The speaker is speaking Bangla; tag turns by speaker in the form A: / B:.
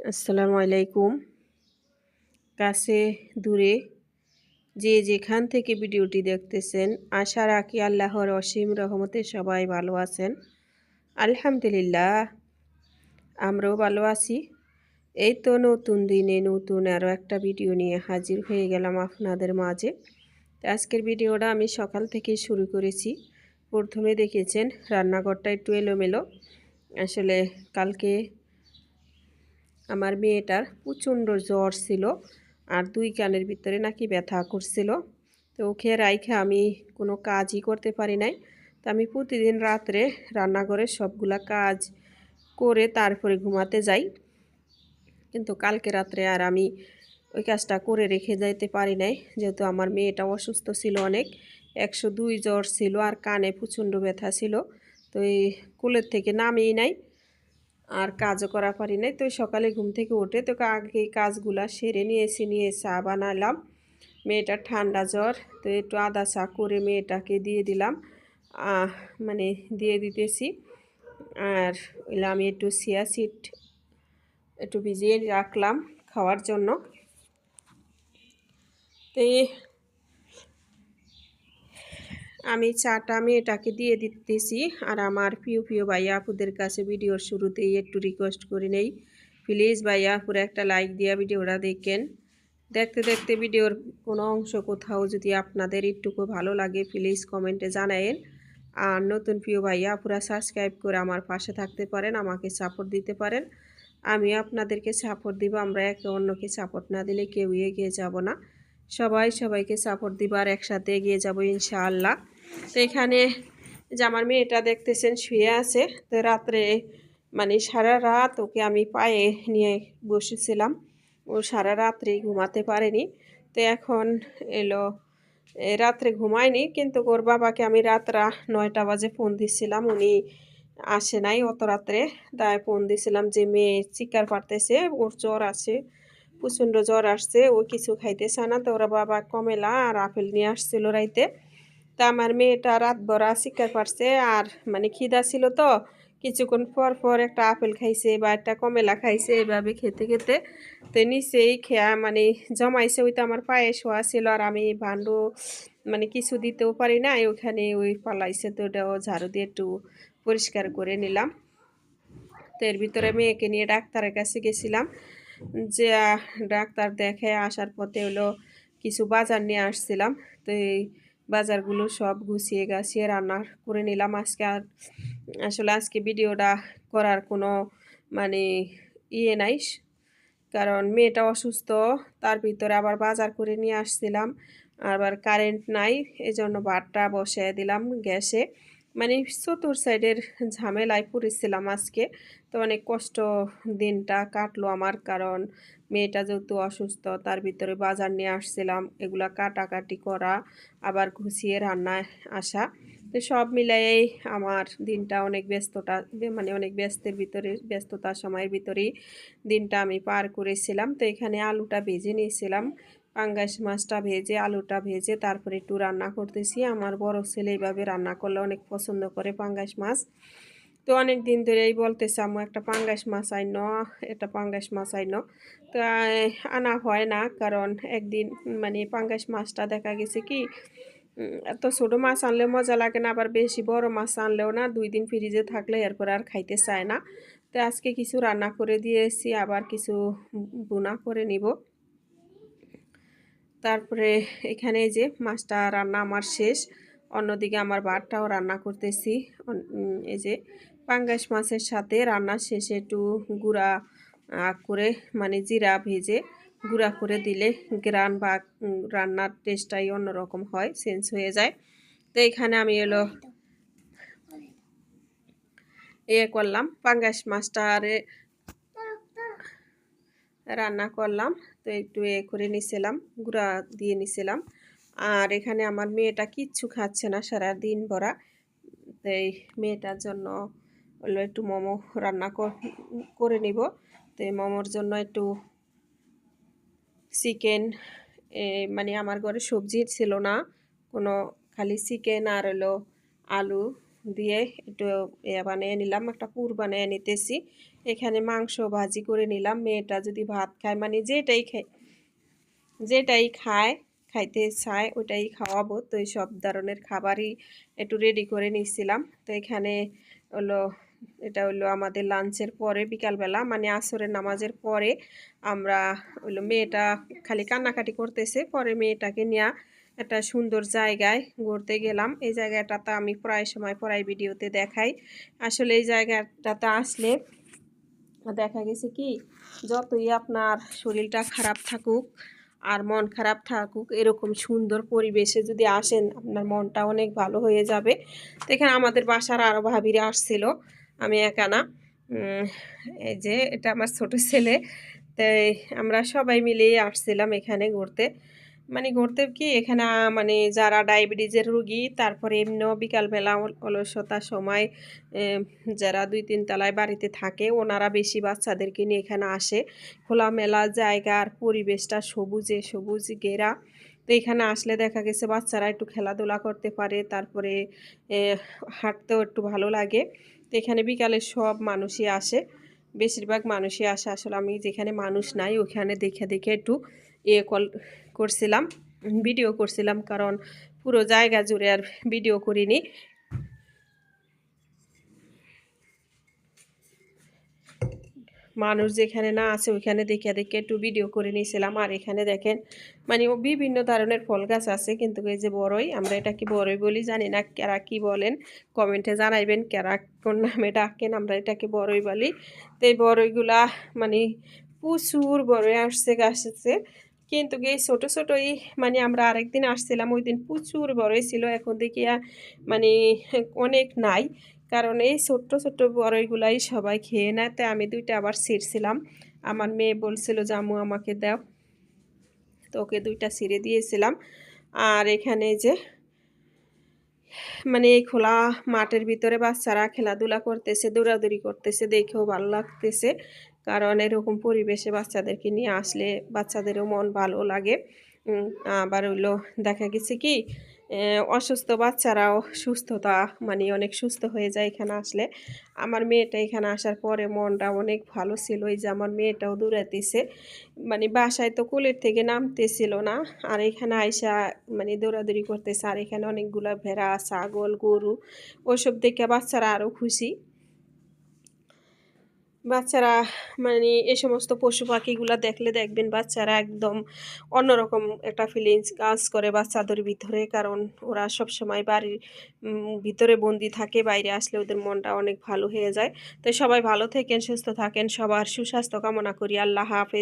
A: আসসালামু আলাইকুম। কাছে দূরে যে যেখান থেকে ভিডিওটি দেখতেছেন, আশা রাখি আল্লাহর অসীম রহমতে সবাই ভালো আছেন। আলহামদুলিল্লাহ, আমরাও ভালো আছি। এই তো নতুন দিনে নতুন আরও একটা ভিডিও নিয়ে হাজির হয়ে গেলাম আপনাদের মাঝে। আজকের ভিডিওটা আমি সকাল থেকে শুরু করেছি। প্রথমে দেখেছেন, রান্নাঘরটা একটু এলোমেলো। আসলে কালকে আমার মেয়েটার প্রচণ্ড জ্বর ছিল আর দুই কানের ভিতরে নাকি ব্যথা করছিল। তো ওকে রাইখে আমি কোনো কাজই করতে পারি নাই। তো আমি প্রতিদিন রাত্রে রান্নাঘরে সবগুলা কাজ করে তারপরে ঘুমাতে যাই। কিন্তু কালকে রাত্রে আর আমি ওই কাজটা করে রেখে যাইতে পারি নাই। যেহেতু আমার মেয়েটা অসুস্থ ছিল অনেক, একশো দুই জ্বর ছিল আর কানে প্রচণ্ড ব্যথা ছিল। তো এই কুলের থেকে নামেই নাই। আর কাজও করা পারি নাই। তো সকালে ঘুম থেকে উঠে তো আগে কাজগুলা সেরে নিয়েছি নিয়ে চা বানালাম। মেয়েটার ঠান্ডা জ্বর, তো একটু আদা চা করে মেয়েটাকে দিয়ে দিলাম। মানে দিয়ে দিতেছি। আর আমি একটু সিয়া সিট একটু ভিজিয়ে রাখলাম খাওয়ার জন্য। তো আমি চাটা আমি এটাকে দিয়ে দিতেছি আর আমার প্রিয় প্রিয় ভাইয়া আপুদের কাছে ভিডিওর শুরুতেই একটু রিকোয়েস্ট করে নেই। প্লিজ ভাইয়া আপুরে একটা লাইক দিয়া ভিডিওটা দেখেন। দেখতে দেখতে ভিডিওর কোনো অংশ কোথাও যদি আপনাদের একটুকু ভালো লাগে প্লিজ কমেন্টে জানায়েন। আর নতুন প্রিয় ভাইয়া আপুরা সাবস্ক্রাইব করে আমার পাশে থাকতে পারেন, আমাকে সাপোর্ট দিতে পারেন। আমি আপনাদেরকে সাপোর্ট দিব, আমরা একে অন্যকে সাপোর্ট না দিলে কেউ এগিয়ে যাব না। সবাই সবাইকে সাপোর্ট দিবার একসাথে এগিয়ে যাব ইনশাআল্লাহ। তো এখানে যে আমার মেয়েটা দেখতেছেন, শুয়ে আছে। তো রাত্রে মানে সারা রাত ওকে আমি পায়ে নিয়ে বসেছিলাম। ও সারা রাত্রে ঘুমাতে পারেনি। তো এখন এলো রাত্রে ঘুমায়নি, কিন্তু ওর বাবাকে আমি রাতরা নয়টা বাজে ফোন দিচ্ছিলাম উনি আসে নাই অত রাত্রে। তাই ফোন দিছিলাম যে, মেয়ে চিকার পারতেছে ওর জ্বর আছে। প্রচণ্ড জ্বর আসছে, ও কিছু খাইতেছে না। তো ওরা বাবা কমেলা আর আপেল নিয়ে আসছিল রাইতে। তা আমার মেয়েটা রাত ভরা শিকার পারছে আর মানে খিদা ছিল তো। কিছুক্ষণ পর পর একটা আপেল খাইছে বা একটা কমেলা খাইছে এভাবে খেতে খেতে। তো নিচেই খেয়া মানে জমাইছে, ওই তো আমার পায়ে শোয়া ছিল আর আমি ভান্ডু মানে কিছু দিতেও পারি না ওখানে ওই পালাইছে তো ওটাও ঝাড়ু দিয়ে একটু পরিষ্কার করে নিলাম। তো এর ভিতরে মেয়েকে নিয়ে ডাক্তারের কাছে গেছিলাম। যে ডাক্তার দেখে আসার পথে হলো কিছু বাজার নিয়ে আসছিলাম। তো এই বাজারগুলো সব গুছিয়ে গাছিয়ে রান্না করে নিলাম। আজকে আর আসলে আজকে ভিডিওটা করার কোনো মানে ইয়ে নাই। কারণ মেয়েটা অসুস্থ, তার ভিতরে আবার বাজার করে নিয়ে আসছিলাম। আবার কারেন্ট নাই, এজন্য ভাতটা বসিয়ে দিলাম গ্যাসে। মানে চতুর সাইডের ঝামেলায় পড়েছিলাম আজকে। তো অনেক কষ্ট দিনটা কাটলো আমার। কারণ মেয়েটা যেহেতু অসুস্থ, তার ভিতরে বাজার নিয়ে আসছিলাম, এগুলা কাটাকাটি করা, আবার ঘুষিয়ে রান্নায় আসা। তো সব মিলাই আমার দিনটা অনেক ব্যস্ততা মানে অনেক ব্যস্তের ভিতরে ব্যস্ততার সময়ের ভিতরেই দিনটা আমি পার করেছিলাম। তো এখানে আলুটা ভেজে নিয়েছিলাম, পাঙ্গাস মাছটা ভেজে, আলুটা ভেজে তারপরে একটু রান্না করতেছি। আমার বড় ছেলে এইভাবে রান্না করলে অনেক পছন্দ করে পাঙ্গাস মাছ। তো অনেক দিন ধরেই বলতেছে আমি একটা পাঙ্গাস মাছ আইন, একটা পাঙ্গাস মাছ আইন। তো আনা হয় না, কারণ একদিন মানে পাঙ্গাস মাছটা দেখা গেছে কি এত ছোটো মাছ আনলে মজা লাগে না, আবার বেশি বড় মাছ আনলেও না, দুই দিন ফ্রিজে থাকলে এরপর আর খাইতে চায় না। তো আজকে কিছু রান্না করে দিয়েছি, আবার কিছু বুনা করে নিব। তারপরে এখানে যে মাছটা রান্না আমার শেষ, অন্যদিকে আমার ভাতটাও রান্না করতেছি এই যে পাঙ্গাস মাছের সাথে রান্না শেষে একটু গুঁড়া করে মানে জিরা ভেজে গুঁড়া করে দিলে গ্রান বা রান্নার টেস্টটাই অন্যরকম হয়, চেঞ্জ হয়ে যায়। তো এখানে আমি এলো, এ করলাম পাঙ্গাস মাছটারে রান্না করলাম। তো একটু এ করে নিছিলাম, গুঁড়া দিয়ে নিছিলাম। আর এখানে আমার মেয়েটা কিচ্ছু খাচ্ছে না সারা দিন ভরা। তো এই মেয়েটার জন্য হলো একটু মোমো রান্না করে নিব। তো এই মোমোর জন্য একটু চিকেন মানে আমার ঘরে সবজি ছিল না। কোনো খালি চিকেন আর হলো আলু দিয়ে একটু বানিয়ে নিলাম, একটা পুর বানিয়ে নিতেছি। এখানে মাংস ভাজি করে নিলাম। মেয়েটা যদি ভাত খায় মানে যেটাই খায় যেটাই খায়, খাইতে চায়, ওটাই খাওয়াবো। তো এই সব ধরনের খাবারই একটু রেডি করে নিচ্ছিলাম তো এখানে হলো এটা হলো আমাদের লাঞ্চের পরে বিকালবেলা মানে আসরের নামাজের পরে আমরা হলো মেয়েটা খালি কান্নাকাটি করতেছে। পরে মেয়েটাকে নিয়ে একটা সুন্দর জায়গায় ঘুরতে গেলাম। এই জায়গাটাতে আমি প্রায় সময় প্রায় ভিডিওতে দেখাই। আসলে এই জায়গাটাতে আসলে দেখা গেছে কি, যতই আপনার শরীরটা খারাপ থাকুক আর মন খারাপ থাকুক, এরকম সুন্দর পরিবেশে যদি আসেন, আপনার মনটা অনেক ভালো হয়ে যাবে। তো এখানে আমাদের বাসার আরও ভাবিরা আসছিল। আমি একা না। এই যে এটা আমার ছোট ছেলে, তাই আমরা সবাই মিলেই আসছিলাম এখানে ঘুরতে। মানে ঘুরতে কি এখানে মানে যারা ডায়াবেটিসের রুগী, তারপরে এমনিও বিকালবেলা অল- অলসতার সময় যারা দুই তিন তলায় বাড়িতে থাকে, ওনারা বেশি বাচ্চাদেরকে নিয়ে এখানে আসে। খোলামেলা জায়গার পরিবেশটা সবুজে সবুজ ঘেরা। তো এখানে আসলে দেখা গেছে বাচ্চারা একটু খেলাধুলা করতে পারে, তারপরে হাঁটতেও একটু ভালো লাগে। তো এখানে বিকালে সব মানুষই আসে। বেশিরভাগ মানুষই আসে। আসলে আমি যেখানে মানুষ নাই, ওখানে দেখে দেখে একটু এ কল করছিলাম, ভিডিও করছিলাম। কারণ পুরো জায়গা জুড়ে আর ভিডিও করিনি। মানুষ যেখানে না আছে, ওইখানে দেখে দেখে একটু ভিডিও করে নিয়েছিলাম। আর এখানে দেখেন মানে বিভিন্ন ধরনের ফল গাছ আছে, কিন্তু এই যে বড়ই, আমরা এটা কি বড়ই বলি জানি না, কারা কি বলেন, কমেন্টে জানাইবেন, কারা কোন নামে ডাকেন, আমরা এটাকে বড়ই বলি। তো এই বড়ইগুলা মানে প্রচুর বড়ই আসছে গাছে। কিন্তু এই ছোটো ছোটোই মানে আমরা আরেকদিন আসছিলাম ওই দিন প্রচুর বড়ই ছিল, এখন দেখি আর মানে অনেক নাই। কারণ এই ছোট্ট ছোট্ট বড়ইগুলাই সবাই খেয়ে নেয়। তাই আমি দুইটা আবার ছিঁড়ছিলাম। আমার মেয়ে বলছিল, জামু, আমাকে দাও। তো ওকে দুইটা ছিঁড়ে দিয়েছিলাম। আর এখানে যে মানে এই খোলা মাঠের ভিতরে বাচ্চারা খেলাধুলা করতেছে, দৌড়াদৌড়ি করতেছে, দেখেও ভালো লাগতেছে। কারণ এরকম পরিবেশে বাচ্চাদেরকে নিয়ে আসলে বাচ্চাদেরও মন ভালো লাগে। আবার হইল দেখা গেছে কি অসুস্থ বাচ্চারাও সুস্থতা মানে অনেক সুস্থ হয়ে যায় এখানে আসলে। আমার মেয়েটা এখানে আসার পরে মনটা অনেক ভালো ছিল, এই যে আমার মেয়েটাও দৌড়াতেছে মানে বাসায় তো কুলের থেকে নামতেছিল না, আর এখানে আইসা মানে দৌড়াদৌড়ি করতেছে, আর এখানে অনেকগুলো ভেড়া, ছাগল, গরু, ওসব দেখে বাচ্চারা আরও খুশি। বাচ্চারা মানে এ সমস্ত পশু পাখিগুলো দেখলে দেখবেন বাচ্চারা একদম অন্যরকম একটা ফিলিংস কাজ করে বাচ্চাদের ভিতরে। কারণ ওরা সব সময় বাড়ির ভিতরে বন্দি থাকে, বাইরে আসলে ওদের মনটা অনেক ভালো হয়ে যায়। তো সবাই ভালো থাকেন, সুস্থ থাকেন, সবার সুস্বাস্থ্য কামনা করি। আল্লাহ হাফেজ।